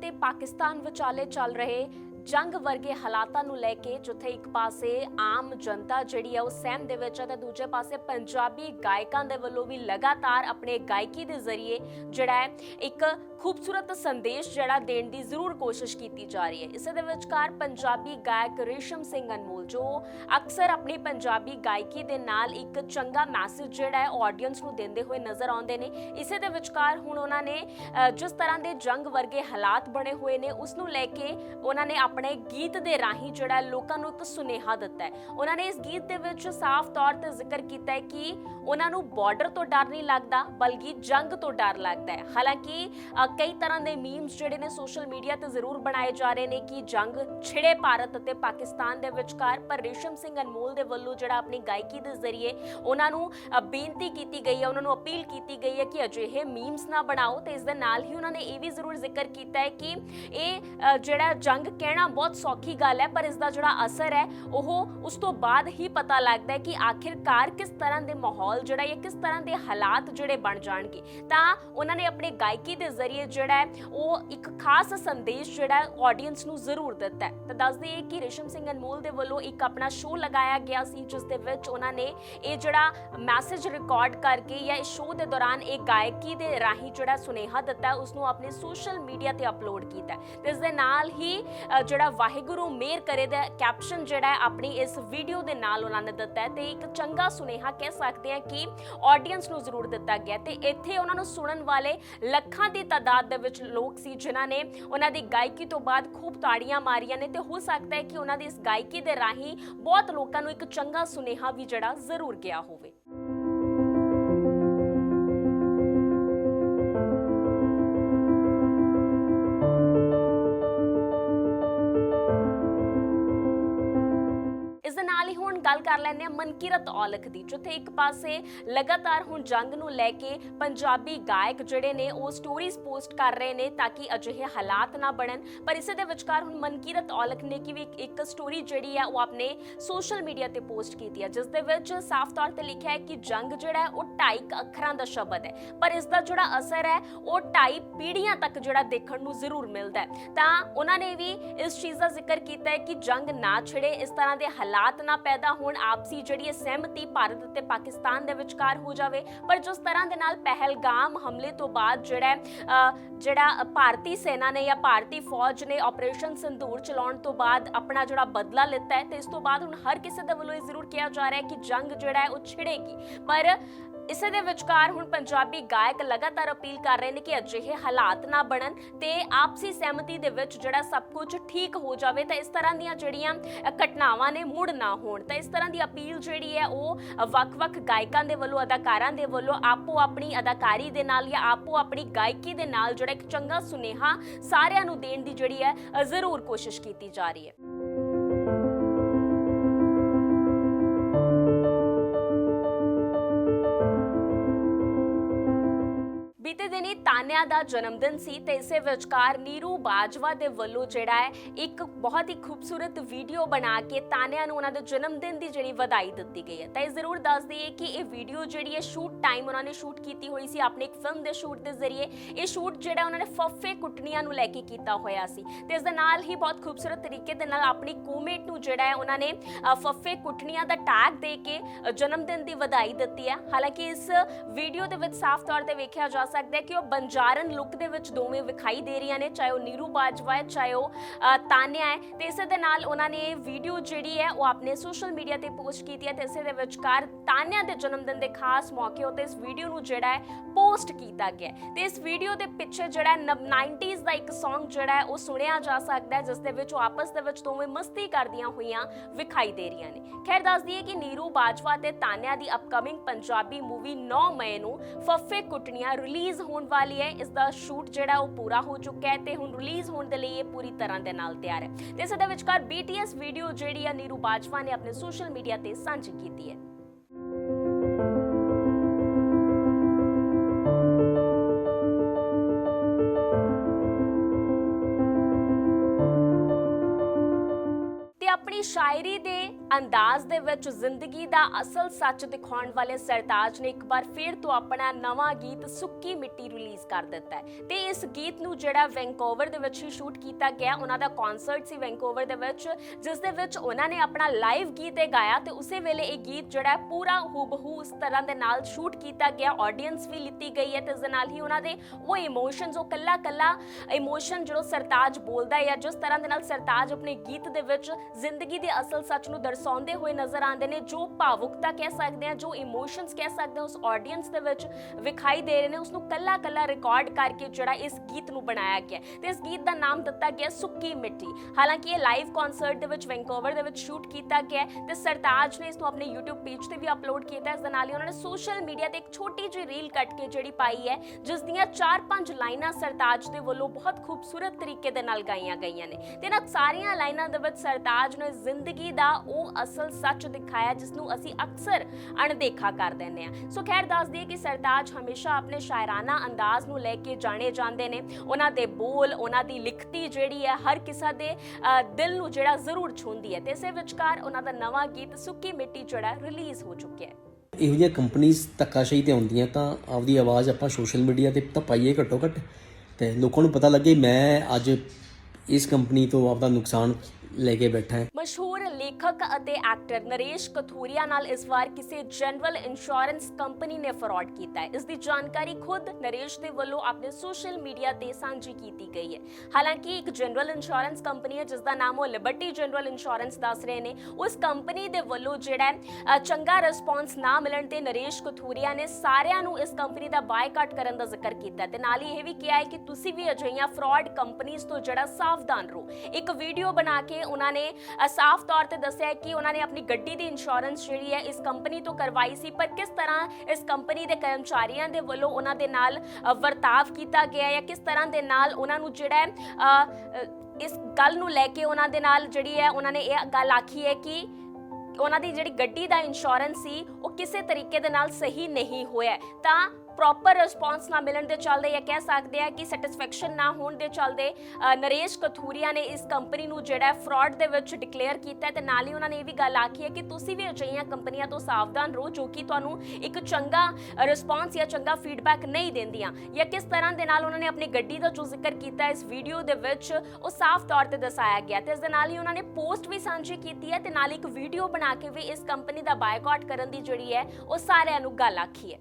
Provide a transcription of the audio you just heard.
ਅਤੇ ਪਾਕਿਸਤਾਨ ਵਿਚਾਲੇ ਚੱਲ ਰਹੇ ਜੰਗ ਵਰਗੇ ਹਾਲਾਤਾਂ ਨੂੰ ਲੈ ਕੇ ਜਿੱਥੇ ਇੱਕ ਪਾਸੇ ਆਮ ਜਨਤਾ ਜਿਹੜੀ ਹੈ ਉਹ ਸਹਿਮ ਦੇ ਵਿੱਚ ਹੈ ਤੇ ਦੂਜੇ ਪਾਸੇ ਪੰਜਾਬੀ ਗਾਇਕਾਂ ਦੇ ਵੱਲੋਂ ਵੀ ਲਗਾਤਾਰ ਆਪਣੇ ਗਾਇਕੀ ਦੇ ਜ਼ਰੀਏ ਜਿਹੜਾ ਹੈ ਇੱਕ ਖੂਬਸੂਰਤ ਸੰਦੇਸ਼ ਜਿਹੜਾ ਦੇਣ ਦੀ ਜ਼ਰੂਰ ਕੋਸ਼ਿਸ਼ ਕੀਤੀ ਜਾ ਰਹੀ ਹੈ। ਇਸੇ ਦੇ ਵਿਚਕਾਰ ਪੰਜਾਬੀ ਗਾਇਕ ਰੇਸ਼ਮ ਸਿੰਘ ਅਨਮੋਲ, ਜੋ ਅਕਸਰ ਆਪਣੀ ਪੰਜਾਬੀ ਗਾਇਕੀ ਦੇ ਨਾਲ ਇੱਕ ਚੰਗਾ ਮੈਸੇਜ ਜਿਹੜਾ ਹੈ ਆਡੀਅנס ਨੂੰ ਦਿੰਦੇ ਹੋਏ ਨਜ਼ਰ ਆਉਂਦੇ ਨੇ। ਇਸੇ ਦੇ ਵਿਚਕਾਰ ਹੁਣ ਉਹਨਾਂ ਨੇ ਜਿਸ ਤਰ੍ਹਾਂ ਦੇ ਜੰਗ ਵਰਗੇ ਹਾਲਾਤ ਬਣੇ ਹੋਏ ਨੇ, ਉਸ ਨੂੰ ਲੈ ਕੇ ਉਹਨਾਂ ਨੇ ਆਪਣੇ ਗੀਤ ਦੇ ਰਾਹੀਂ ਜਿਹੜਾ ਲੋਕਾਂ ਨੂੰ ਇੱਕ ਸੁਨੇਹਾ ਦਿੱਤਾ ਹੈ। ਉਹਨਾਂ ਨੇ ਇਸ ਗੀਤ ਦੇ ਵਿੱਚ ਸਾਫ਼ ਤੌਰ ਤੇ ਜ਼ਿਕਰ ਕੀਤਾ ਹੈ ਕਿ ਉਹਨਾਂ ਨੂੰ ਬਾਰਡਰ ਤੋਂ ਡਰ ਨਹੀਂ ਲੱਗਦਾ, ਬਲਕਿ ਜੰਗ ਤੋਂ ਡਰ ਲੱਗਦਾ ਹੈ। ਹਾਲਾਂਕਿ ਕਈ ਤਰ੍ਹਾਂ ਦੇ ਮੀਮਸ ਜਿਹੜੇ ਨੇ ਸੋਸ਼ਲ ਮੀਡੀਆ ਤੇ ਜ਼ਰੂਰ ਬਣਾਏ ਜਾ ਰਹੇ ਨੇ ਕਿ ਜੰਗ ਛਿੜੇ ਭਾਰਤ ਅਤੇ ਪਾਕਿਸਤਾਨ ਦੇ ਵਿਚਕਾਰ। ਪਰ ਰੇਸ਼ਮ ਸਿੰਘ ਅਨਮੋਲ ਦੇ ਵੱਲੋਂ ਜਿਹੜਾ ਆਪਣੀ ਗਾਇਕੀ ਦੇ ਜ਼ਰੀਏ ਉਹਨਾਂ ਨੂੰ ਬੇਨਤੀ ਕੀਤੀ ਗਈ ਹੈ, ਉਹਨਾਂ ਨੂੰ ਅਪੀਲ ਕੀਤੀ ਗਈ ਹੈ ਕਿ ਅਜਿਹੇ ਮੀਮਸ ਨਾ ਬਣਾਓ ਤੇ ਇਸ ਦੇ ਨਾਲ ਹੀ ਉਹਨਾਂ ਨੇ ਇਹ ਵੀ ਜ਼ਰੂਰ ਜ਼ਿਕਰ ਕੀਤਾ ਹੈ ਕਿ ਇਹ ਜਿਹੜਾ ਜੰਗ ਕਹਿਣਾ ਬਹੁਤ ਸੌਖੀ ਗੱਲ ਹੈ, ਪਰ ਇਸ ਦਾ ਜਿਹੜਾ ਅਸਰ ਹੈ, ਉਹ ਉਸ ਤੋਂ ਬਾਅਦ ਹੀ ਪਤਾ ਲੱਗਦਾ ਹੈ ਕਿ ਆਖਿਰਕਾਰ ਕਿਸ ਤਰ੍ਹਾਂ ਦੇ ਮਾਹੌਲ ਜਿਹੜਾ ਜਾਂ ਕਿਸ ਤਰ੍ਹਾਂ ਦੇ ਹਾਲਾਤ ਜਿਹੜੇ ਬਣ ਜਾਣਗੇ। ਤਾਂ ਉਹਨਾਂ ਨੇ ਆਪਣੇ ਗਾਇਕੀ ਦੇ ਜ਼ਰੀਏ ਇਹ ਜਿਹੜਾ ਉਹ ਇੱਕ ਖਾਸ ਸੰਦੇਸ਼ ਜਿਹੜਾ ਆਡੀਅנס ਨੂੰ ਜ਼ਰੂਰ ਦਿੱਤਾ ਹੈ। ਤਾਂ ਦੱਸ ਦਈਏ ਕਿ ਰਿਸ਼ਮ ਸਿੰਘ ਅਨਮੋਲ ਦੇ ਵੱਲੋਂ ਇੱਕ ਆਪਣਾ ਸ਼ੋਅ ਲਗਾਇਆ ਗਿਆ ਸੀ, ਜਿਸ ਦੇ ਵਿੱਚ ਉਹਨਾਂ ਨੇ ਇਹ ਜਿਹੜਾ ਮੈਸੇਜ ਰਿਕਾਰਡ ਕਰਕੇ ਜਾਂ ਇਸ ਸ਼ੋਅ ਦੇ ਦੌਰਾਨ ਇਹ ਗਾਇਕੀ ਦੇ ਰਾਹੀਂ ਜਿਹੜਾ ਸੁਨੇਹਾ ਦਿੱਤਾ ਉਸ ਨੂੰ ਆਪਣੇ ਸੋਸ਼ਲ ਮੀਡੀਆ ਤੇ ਅਪਲੋਡ ਕੀਤਾ ਤੇ ਇਸ ਦੇ ਨਾਲ ਹੀ ਜਿਹੜਾ ਵਾਹਿਗੁਰੂ ਮੇਰ ਕਰੇ ਦਾ ਕੈਪਸ਼ਨ ਜਿਹੜਾ ਆਪਣੀ ਇਸ ਵੀਡੀਓ ਦੇ ਨਾਲ ਉਹਨਾਂ ਨੇ ਦਿੱਤਾ ਤੇ ਇੱਕ ਚੰਗਾ ਸੁਨੇਹਾ ਕਹਿ ਸਕਦੇ ਆ ਕਿ ਆਡੀਅנס ਨੂੰ ਜ਼ਰੂਰ ਦਿੱਤਾ ਗਿਆ ਤੇ ਇੱਥੇ ਉਹਨਾਂ ਨੂੰ ਸੁਣਨ ਵਾਲੇ ਲੱਖਾਂ ਦੀ ਤਦਾਦ ਦੇ ਵਿੱਚ ਲੋਕ ਸੀ ਜਿਨ੍ਹਾਂ ਨੇ ਉਹਨਾਂ ਦੀ ਗਾਇਕੀ ਤੋਂ ਬਾਅਦ ਖੂਬ ਤਾੜੀਆਂ ਮਾਰੀਆਂ ਨੇ ਤੇ ਹੋ ਸਕਦਾ ਹੈ ਕਿ ਉਹਨਾਂ ਦੀ ਇਸ ਗਾਇਕੀ ਦੇ ਰਾਹੀਂ ਬਹੁਤ ਲੋਕਾਂ ਨੂੰ ਇੱਕ ਚੰਗਾ ਸੁਨੇਹਾ ਵੀ ਜਿਹੜਾ ਜ਼ਰੂਰ ਗਿਆ ਹੋਵੇ। ਗੱਲ ਕਰ ਲੈਂਦੇ ਹਾਂ। ਮਨਕੀਰਤ ਔਲਖ ਦੀ ਜਿੱਥੇ ਇੱਕ ਪਾਸੇ ਲਗਾਤਾਰ ਹੁਣ ਜੰਗ ਨੂੰ ਲੈ ਕੇ ਪੰਜਾਬੀ ਗਾਇਕ ਜਿਹੜੇ ਨੇ, ਉਹ ਸਟੋਰੀਜ਼ ਪੋਸਟ ਕਰ ਰਹੇ ਨੇ ਤਾਂ ਕਿ ਅਜਿਹੇ ਹਾਲਾਤ ਨਾ ਬਣਨ। ਪਰ ਇਸੇ ਦੇ ਵਿਚਕਾਰ ਹੁਣ ਮਨਕੀਰਤ ਔਲਖ ਨੇ ਕਿ ਵੀ ਇੱਕ- ਸਟੋਰੀ ਜਿਹੜੀ ਹੈ ਉਹ ਆਪਣੇ ਸੋਸ਼ਲ ਮੀਡੀਆ ਤੇ ਪੋਸਟ ਕੀਤੀ ਹੈ ਜਿਸ ਦੇ ਵਿੱਚ ਸਾਫ਼ ਤੌਰ ਤੇ ਲਿਖਿਆ ਹੈ ਕਿ ਜੰਗ ਜਿਹੜਾ ਉਹ ਢਾਈ ਅੱਖਰਾਂ ਦਾ ਸ਼ਬਦ ਹੈ। ਪਰ ਇਸ ਦਾ ਜਿਹੜਾ ਅਸਰ ਹੈ, ਉਹ ਢਾਈ ਪੀੜ੍ਹੀਆਂ ਤੱਕ ਜਿਹੜਾ ਦੇਖਣ ਨੂੰ ਜ਼ਰੂਰ ਮਿਲਦਾ ਹੈ। ਤਾਂ ਉਹਨਾਂ ਨੇ ਵੀ ਇਸ ਚੀਜ਼ ਦਾ ਜ਼ਿਕਰ ਕੀਤਾ ਹੈ ਕਿ ਜੰਗ ਨਾ ਛਿੜੇ, ਇਸ ਤਰ੍ਹਾਂ ਦੇ ਹਾਲਾਤ ਨਾ ਪੈਦਾ ਹੋਣ ਆਪਸੀ ਜਿਹੜੀ ਸਹਿਮਤੀ ਭਾਰਤ ਅਤੇ ਪਾਕਿਸਤਾਨ ਦੇ ਵਿਚਕਾਰ ਹੋ ਜਾਵੇ, ਪਰ ਜਿਸ ਤਰ੍ਹਾਂ ਦੇ ਨਾਲ ਪਹਿਲਗਾਮ ਹਮਲੇ ਤੋਂ ਬਾਅਦ ਜਿਹੜਾ ਜਿਹੜਾ ਭਾਰਤੀ ਸੈਨਾ ਨੇ ਜਾਂ ਭਾਰਤੀ ਫੌਜ ਨੇ ਆਪਰੇਸ਼ਨ ਸੰਧੂਰ ਚਲਾਉਣ ਤੋਂ ਬਾਅਦ ਆਪਣਾ ਜਿਹੜਾ ਬਦਲਾ ਲਿੱਤਾ ਹੈ, ਤੇ ਇਸ ਤੋਂ ਬਾਅਦ ਹੁਣ ਹਰ ਕਿਸੇ ਦੇ ਵੱਲੋਂ ਇਹ ਜ਼ਰੂਰ ਕਿਹਾ ਜਾ ਰਿਹਾ ਹੈ ਕਿ ਜੰਗ ਜਿਹੜਾ ਹੈ ਉਹ ਛਿੜੇਗੀ। ਪਰ ਇਸੇ ਦੇ ਵਿਚਕਾਰ ਹੁਣ ਪੰਜਾਬੀ ਗਾਇਕ ਲਗਾਤਾਰ ਅਪੀਲ ਕਰ ਰਹੇ ਨੇ ਕਿ ਅਜਿਹੇ ਹਾਲਾਤ ਨਾ ਬਣਨ ਤੇ ਆਪਸੀ ਸਹਿਮਤੀ ਦੇ ਵਿੱਚ ਜਿਹੜਾ ਸਭ ਕੁਝ ਠੀਕ ਹੋ ਜਾਵੇ ਤਾਂ ਇਸ ਤਰ੍ਹਾਂ ਦੀਆਂ ਜਿਹੜੀਆਂ ਘਟਨਾਵਾਂ ਨੇ ਮੁੜ ਨਾ ਹੋਣ। ਤਾਂ ਇਸ ਤਰ੍ਹਾਂ ਦੀ ਅਪੀਲ ਜਿਹੜੀ ਹੈ ਉਹ ਵੱਖ-ਵੱਖ ਗਾਇਕਾਂ ਦੇ ਵੱਲੋਂ, ਅਦਾਕਾਰਾਂ ਦੇ ਵੱਲੋਂ, ਆਪੋ ਆਪਣੀ ਅਦਾਕਾਰੀ ਦੇ ਨਾਲ ਜਾਂ ਆਪੋ ਆਪਣੀ ਗਾਇਕੀ ਦੇ ਨਾਲ ਜਿਹੜਾ ਇੱਕ ਚੰਗਾ ਸੁਨੇਹਾ ਸਾਰਿਆਂ ਨੂੰ ਦੇਣ ਦੀ ਜਿਹੜੀ ਹੈ ਜ਼ਰੂਰ ਕੋਸ਼ਿਸ਼ ਕੀਤੀ ਜਾ ਰਹੀ ਹੈ। ਬੀਤੇ ਦਿਨੀ ਤਾਨਿਆ ਦਾ ਜਨਮ ਦਿਨ ਸੀ ਤੇ ਇਸੇ ਵਿਚਕਾਰ ਨੀਰੂ ਬਾਜਵਾ ਦੇ ਵੱਲੋਂ ਜਿਹੜਾ ਹੈ ਇੱਕ ਬਹੁਤ ਹੀ ਖੂਬਸੂਰਤ ਵੀਡੀਓ ਬਣਾ ਕੇ ਤਾਨਿਆ ਨੂੰ ਉਹਨਾਂ ਦੇ ਜਨਮ ਦਿਨ ਦੀ ਜਿਹੜੀ ਵਧਾਈ ਦਿੱਤੀ ਗਈ ਹੈ। ਤਾਂ ਇਹ ਜ਼ਰੂਰ ਦੱਸ ਦਈਏ ਕਿ ਇਹ ਵੀਡੀਓ ਜਿਹੜੀ ਹੈ ਸ਼ੂਟ ਟਾਈਮ ਉਹਨਾਂ ਨੇ ਸ਼ੂਟ ਕੀਤੀ ਹੋਈ ਸੀ, ਆਪਣੀ ਇੱਕ ਫਿਲਮ ਦੇ ਸ਼ੂਟ ਦੇ ਜ਼ਰੀਏ। ਇਹ ਸ਼ੂਟ ਜਿਹੜਾ ਉਹਨਾਂ ਨੇ ਫੱਫੇ ਕੁੱਟਣੀਆਂ ਨੂੰ ਲੈ ਕੇ ਕੀਤਾ ਹੋਇਆ ਸੀ। ਤੇ ਇਸ ਦੇ ਨਾਲ ਹੀ ਬਹੁਤ ਖੂਬਸੂਰਤ ਤਰੀਕੇ ਦੇ ਨਾਲ ਆਪਣੀ ਕੋਮੇਟ ਨੂੰ ਜਿਹੜਾ ਹੈ ਉਹਨਾਂ ਨੇ ਫੱਫੇ ਕੁੱਟਣੀਆਂ ਦਾ ਟੈਗ ਦੇ ਕੇ ਜਨਮ ਦਿਨ ਦੀ ਵਧਾਈ ਦਿੱਤੀ ਹੈ। ਹਾਲਾਂਕਿ ਇਸ ਵੀਡੀਓ ਦੇ ਵਿੱਚ ਸਾਫ਼ ਤੌਰ ਤੇ ਵੇਖਿਆ ਜਾ ਸਕਦਾ ਹੈ ਕਿ ਉਹ ਬੰਜਾਰਨ ਲੁੱਕ ਦੇ ਵਿੱਚ ਦੋਵੇਂ ਵਿਖਾਈ ਦੇ ਰਹੀਆਂ ਨੇ, ਚਾਹੇ ਉਹ ਨੀਰੂ ਬਾਜਵਾ ਹੈ, ਚਾਹੇ ਉਹ ਤਾਨਿਆ ਹੈ। ਤੇ ਇਸੇ ਦੇ ਨਾਲ ਉਹਨਾਂ ਨੇ ਇਹ ਵੀਡੀਓ ਜਿਹੜੀ ਹੈ, ਉਹ ਆਪਣੇ ਸੋਸ਼ਲ ਮੀਡੀਆ ਤੇ ਪੋਸਟ ਕੀਤੀ ਹੈ ਤੇ ਇਸੇ ਦੇ ਵਿਚਕਾਰ ਤਾਨਿਆ ਦੇ ਜਨਮ ਦਿਨ ਦੇ ਖਾਸ ਮੌਕੇ ਉੱਤੇ ਇਸ ਵੀਡੀਓ ਨੂੰ ਜਿਹੜਾ ਹੈ ਪੋਸਟ ਕੀਤਾ ਗਿਆ ਤੇ ਇਸ ਵੀਡੀਓ ਦੇ ਪਿੱਛੇ ਜਿਹੜਾ ਹੈ 90s ਦਾ ਇੱਕ Song ਜਿਹੜਾ ਹੈ, ਉਹ ਸੁਣਿਆ ਜਾ ਸਕਦਾ ਹੈ, ਜਿਸ ਦੇ ਵਿੱਚ ਉਹ ਆਪਸ ਦੇ ਵਿੱਚ ਦੋਵੇਂ ਮਸਤੀ ਕਰਦੀਆਂ ਹੋਈਆਂ ਵਿਖਾਈ ਦੇ ਰਹੀਆਂ ਨੇ। ਖੈਰ ਦੱਸ ਦਈਏ ਕਿ ਨੀਰੂ ਬਾਜਵਾ ਤੇ ਤਾਨਿਆ ਦੀ ਅਪਕਮਿੰਗ ਪੰਜਾਬੀ ਮੂਵੀ 9 ਮਈ ਨੂੰ ਫੱਫੇ ਕੁੱਟਣੀਆਂ ਰਿਲੀਜ਼ ਹੋਣ ਵਾਲੀ ਹੈ। ਇਸ ਦਾ ਸ਼ੂਟ ਜਿਹੜਾ ਉਹ ਪੂਰਾ ਹੋ ਚੁੱਕਾ ਹੈ ਤੇ ਹੁਣ ਰਿਲੀਜ਼ ਹੋਣ ਦੇ ਲਈ ਇਹ ਪੂਰੀ ਤਰ੍ਹਾਂ ਦੇ ਨਾਲ ਤਿਆਰ ਹੈ। ਤੇ ਇਸ ਦੇ ਵਿਚਕਾਰ BTS ਵੀਡੀਓ ਜਿਹੜੀ ਹੈ ਨੀਰੂ ਬਾਜਵਾ ਨੇ ਆਪਣੇ ਸੋਸ਼ਲ ਮੀਡੀਆ ਤੇ ਸਾਂਝੀ ਕੀਤੀ ਹੈ। ਤੇ ਆਪਣੀ ਸ਼ਾਇਰੀ ਦੇ ਅੰਦਾਜ਼ ਦੇ ਵਿੱਚ ਜ਼ਿੰਦਗੀ ਦਾ ਅਸਲ ਸੱਚ ਦਿਖਾਉਣ ਵਾਲੇ ਸਰਤਾਜ ਨੇ ਇੱਕ ਵਾਰ ਫਿਰ ਤੋਂ ਆਪਣਾ ਨਵਾਂ ਗੀਤ ਸੁੱਕੀ ਮਿੱਟੀ ਰਿਲੀਜ਼ ਕਰ ਦਿੱਤਾ ਹੈ। ਤੇ ਇਸ ਗੀਤ ਨੂੰ ਜਿਹੜਾ ਵੈਂਕੂਵਰ ਦੇ ਵਿੱਚ ਹੀ ਸ਼ੂਟ ਕੀਤਾ ਗਿਆ, ਉਹਨਾਂ ਦਾ ਕਨਸਰਟ ਸੀ ਵੈਂਕੂਵਰ ਦੇ ਵਿੱਚ, ਜਿਸ ਦੇ ਵਿੱਚ ਉਹਨਾਂ ਨੇ ਆਪਣਾ ਲਾਈਵ ਗੀਤ ਇਹ ਗਾਇਆ ਤੇ ਉਸੇ ਵੇਲੇ ਇਹ ਗੀਤ ਜਿਹੜਾ ਹੈ ਪੂਰਾ ਹੂਬਹੂ ਉਸ ਤਰ੍ਹਾਂ ਦੇ ਨਾਲ ਸ਼ੂਟ ਕੀਤਾ ਗਿਆ ਆਡੀਅנס ਵੀ ਲਿੱਤੀ ਗਈ ਹੈ ਤੇ ਇਸ ਦੇ ਨਾਲ ਹੀ ਉਹਨਾਂ ਦੇ ਉਹ ਇਮੋਸ਼ਨਸ ਉਹ ਕੱਲਾ ਕੱਲਾ ਇਮੋਸ਼ਨ ਜਿਹੜਾ ਸਰਤਾਜ ਬੋਲਦਾ ਹੈ ਜਾਂ ਜਿਸ ਤਰ੍ਹਾਂ ਦੇ ਨਾਲ ਸਰਤਾਜ ਆਪਣੇ ਗੀਤ ਦੇ ਵਿੱਚ ਜ਼ਿੰਦਗੀ ਦੇ ਅਸਲ ਸੱਚ ਨੂੰ ਦਰਸ ਦਰਸਾਉਂਦੇ ਹੋਏ ਨਜ਼ਰ ਆਉਂਦੇ ਨੇ, ਜੋ ਭਾਵੁਕਤਾ ਕਹਿ ਸਕਦੇ ਆ ਜੋ ਇਮੋਸ਼ਨਸ ਕਹਿ ਸਕਦੇ ਆ ਉਸ ਆਡੀਅנס ਦੇ ਵਿੱਚ ਵਿਖਾਈ ਦੇ ਰਹੇ ਨੇ ਉਸ ਨੂੰ ਕੱਲਾ ਕੱਲਾ ਰਿਕਾਰਡ ਕਰਕੇ ਜਿਹੜਾ ਇਸ ਗੀਤ ਨੂੰ ਬਣਾਇਆ ਗਿਆ ਤੇ ਇਸ ਗੀਤ ਦਾ ਨਾਮ ਦਿੱਤਾ ਗਿਆ ਸੁੱਕੀ ਮਿੱਟੀ। ਹਾਲਾਂਕਿ ਇਹ ਲਾਈਵ ਕਨਸਰਟ ਦੇ ਵਿੱਚ ਵੈਂਕੂਵਰ ਦੇ ਵਿੱਚ ਸ਼ੂਟ ਕੀਤਾ ਗਿਆ ਹੈ ਤੇ ਸਰਤਾਜ ਨੇ ਇਸ ਨੂੰ ਆਪਣੇ YouTube ਪੇਜ ਤੇ ਵੀ ਅਪਲੋਡ ਕੀਤਾ ਇਸ ਦੇ ਨਾਲ ਹੀ ਉਹਨਾਂ ਨੇ ਸੋਸ਼ਲ ਮੀਡੀਆ ਤੇ ਇੱਕ ਛੋਟੀ ਜਿਹੀ ਰੀਲ ਕੱਟ ਕੇ ਜਿਹੜੀ ਪਾਈ ਹੈ, ਜਿਸ ਦੀਆਂ 4-5 ਲਾਈਨਾਂ ਸਰਤਾਜ ਦੇ ਵੱਲੋਂ ਬਹੁਤ ਖੂਬਸੂਰਤ ਤਰੀਕੇ ਦੇ ਨਾਲ ਗਾਈਆਂ ਗਈਆਂ ਨੇ। ਤੇ ਇਹਨਾਂ ਸਾਰੀਆਂ ਲਾਈਨਾਂ ਦੇ ਵਿੱਚ ਸਰਤਾਜ ਨੇ ਜ਼ਿੰਦਗੀ ਦਾ ਉਹ ਅਸਲ ਸੱਚ ਦਿਖਾਇਆ ਜਿਸ ਨੂੰ ਅਸੀਂ ਅਕਸਰ ਅਣਦੇਖਾ ਕਰ ਦਿੰਦੇ ਹਾਂ। ਸੋ ਖੈਰ, ਦੱਸ ਦਈਏ ਕਿ ਸਰਤਾਜ ਹਮੇਸ਼ਾ ਆਪਣੇ ਸ਼ਾਇਰਾਨਾ ਅੰਦਾਜ਼ ਨੂੰ ਲੈ ਕੇ ਜਾਣੇ ਜਾਂਦੇ ਨੇ। ਉਹਨਾਂ ਦੇ ਬੋਲ, ਉਹਨਾਂ ਦੀ ਲਿਖਤੀ ਜਿਹੜੀ ਹੈ, ਹਰ ਕਿਸੇ ਦੇ ਦਿਲ ਨੂੰ ਜਿਹੜਾ ਜ਼ਰੂਰ ਛੂੰਹਦੀ ਹੈ। ਤੇ ਇਸੇ ਵਿਚਕਾਰ ਉਹਨਾਂ ਦਾ ਨਵਾਂ ਗੀਤ ਸੁੱਕੀ ਮਿੱਟੀ ਜਿਹੜਾ ਰਿਲੀਜ਼ ਹੋ ਚੁੱਕਿਆ ਹੈ। ਇਹੋ ਜਿਹੀਆਂ ਕੰਪਨੀਆਂ ਧੱਕਾਸ਼ਾਹੀ ਤੇ ਆਉਂਦੀਆਂ ਤਾਂ ਆਪਦੀ ਆਵਾਜ਼ ਆਪਾਂ ਸੋਸ਼ਲ ਮੀਡੀਆ ਤੇ ਤਾਂ ਪਾਈਏ ਘੱਟੋ ਘੱਟ ਤੇ ਲੋਕਾਂ ਨੂੰ ਪਤਾ ਲੱਗੇ, ਮੈਂ ਅੱਜ ਇਸ ਕੰਪਨੀ ਤੋਂ ਆਪਦਾ ਨੁਕਸਾਨ ਲੈ ਕੇ ਬੈਠਾ ਹਾਂ। ਲੇਖਕ ਅਤੇ ਐਕਟਰ ਨਰੇਸ਼ ਕਥੂਰੀਆ ਨਾਲ ਇਸ ਵਾਰ ਕਿਸੇ ਜਨਰਲ ਇੰਸ਼ੋਰੈਂਸ ਕੰਪਨੀ ਨੇ ਫਰਾਡ ਕੀਤਾ ਹੈ। ਇਸ ਦੀ ਜਾਣਕਾਰੀ ਖੁਦ ਨਰੇਸ਼ ਦੇ ਵੱਲੋਂ ਆਪਣੇ ਸੋਸ਼ਲ ਮੀਡੀਆ ਤੇ ਸਾਂਝੀ ਕੀਤੀ ਗਈ ਹੈ। ਹਾਲਾਂਕਿ ਇੱਕ ਜਨਰਲ ਇੰਸ਼ੋਰੈਂਸ ਕੰਪਨੀ ਹੈ ਜਿਸ ਦਾ ਨਾਮ ਉਹ ਲਿਬਰਟੀ ਜਨਰਲ ਇੰਸ਼ੋਰੈਂਸ ਦੱਸ ਰਹੇ ਨੇ। ਉਸ ਕੰਪਨੀ ਦੇ ਵੱਲੋਂ ਜਿਹੜਾ ਚੰਗਾ ਰਿਸਪੌਂਸ ਨਾ ਮਿਲਣ ਤੇ ਨਰੇਸ਼ ਕਥੂਰੀਆ ਨੇ ਸਾਰਿਆਂ ਨੂੰ ਇਸ ਕੰਪਨੀ ਦਾ ਬਾਈਕਾਟ ਕਰਨ ਦਾ ਜ਼ਿਕਰ ਕੀਤਾ ਹੈ। ਤੇ ਨਾਲ ਹੀ ਇਹ ਵੀ ਕਿਹਾ ਹੈ ਕਿ ਤੁਸੀਂ ਵੀ ਅਜਿਹੀਆਂ ਫਰਾਡ ਕੰਪਨੀਆਂ ਤੋਂ ਜਿਹੜਾ ਸਾਵਧਾਨ ਰਹੋ। ਇੱਕ ਵੀਡੀਓ ਬਣਾ ਕੇ ਉਹਨਾਂ ਨੇ ਸਾਫ਼ ਤੌਰ ਤੇ ਦੱਸਿਆ ਕਿ ਉਹਨਾਂ ਨੇ ਆਪਣੀ ਗੱਡੀ ਦੀ ਇੰਸ਼ੋਰੈਂਸ ਜਿਹੜੀ ਹੈ ਇਸ ਕੰਪਨੀ ਤੋਂ ਕਰਵਾਈ ਸੀ, ਪਰ ਕਿਸ ਤਰ੍ਹਾਂ ਇਸ ਕੰਪਨੀ ਦੇ ਕਰਮਚਾਰੀਆਂ ਦੇ ਵੱਲੋਂ ਉਹਨਾਂ ਦੇ ਨਾਲ ਵਰਤਾਵ ਕੀਤਾ ਗਿਆ ਜਾਂ ਕਿਸ ਤਰ੍ਹਾਂ ਦੇ ਨਾਲ ਉਹਨਾਂ ਨੂੰ ਜਿਹੜਾ ਇਸ ਗੱਲ ਨੂੰ ਲੈ ਕੇ ਉਹਨਾਂ ਦੇ ਨਾਲ ਜਿਹੜੀ ਹੈ ਉਹਨਾਂ ਨੇ ਇਹ ਗੱਲ ਆਖੀ ਹੈ ਕਿ ਉਹਨਾਂ ਦੀ ਜਿਹੜੀ ਗੱਡੀ ਦਾ ਇੰਸ਼ੋਰੈਂਸ ਸੀ, ਉਹ ਕਿਸੇ ਤਰੀਕੇ ਦੇ ਨਾਲ ਸਹੀ ਨਹੀਂ ਹੋਇਆ ਤਾਂ ਪ੍ਰੋਪਰ ਰਿਸਪੌਂਸ ਨਾ ਮਿਲਣ ਦੇ ਚੱਲਦੇ ਜਾਂ ਕਹਿ ਸਕਦੇ ਆ ਕਿ ਸੈਟੀਸਫੈਕਸ਼ਨ ਨਾ ਹੋਣ ਦੇ ਚੱਲਦੇ ਨਰੇਸ਼ ਕਥੂਰੀਆ ਨੇ ਇਸ ਕੰਪਨੀ ਨੂੰ ਜਿਹੜਾ ਫਰਾਡ ਦੇ ਵਿੱਚ ਡਿਕਲੇਅਰ ਕੀਤਾ ਹੈ ਤੇ ਨਾਲ ਹੀ ਉਹਨਾਂ ਨੇ ਇਹ ਵੀ ਗੱਲ ਆਖੀ ਹੈ ਕਿ ਤੁਸੀਂ ਵੀ ਅਜਿਹੀਆਂ ਕੰਪਨੀਆਂ ਤੋਂ ਸਾਵਧਾਨ ਰਹੋ ਜੋ ਕਿ ਤੁਹਾਨੂੰ ਇੱਕ ਚੰਗਾ ਰਿਸਪੌਂਸ ਜਾਂ ਚੰਗਾ ਫੀਡਬੈਕ ਨਹੀਂ ਦਿੰਦੀਆਂ। ਜਾਂ ਕਿਸ ਤਰ੍ਹਾਂ ਦੇ ਨਾਲ ਉਹਨਾਂ ਨੇ ਆਪਣੀ ਗੱਡੀ ਦਾ ਜੋ ਜ਼ਿਕਰ ਕੀਤਾ ਇਸ ਵੀਡੀਓ ਦੇ ਵਿੱਚ ਉਹ ਸਾਫ਼ ਤੌਰ ਤੇ ਦਰਸਾਇਆ ਗਿਆ ਤੇ ਇਸ ਦੇ ਨਾਲ ਹੀ ਉਹਨਾਂ ਨੇ ਪੋਸਟ ਵੀ ਸਾਂਝੀ ਕੀਤੀ ਹੈ ਤੇ ਨਾਲ ਇੱਕ ਵੀਡੀਓ ਬਣਾ ਬਣਾ ਕੇ ਵੀ ਇਸ ਕੰਪਨੀ ਦਾ ਬਾਈਕਾਟ ਕਰਨ ਦੀ ਜਿਹੜੀ ਹੈ, ਉਹ ਸਾਰਿਆਂ ਨੂੰ ਗੱਲ ਆਖੀ ਹੈ।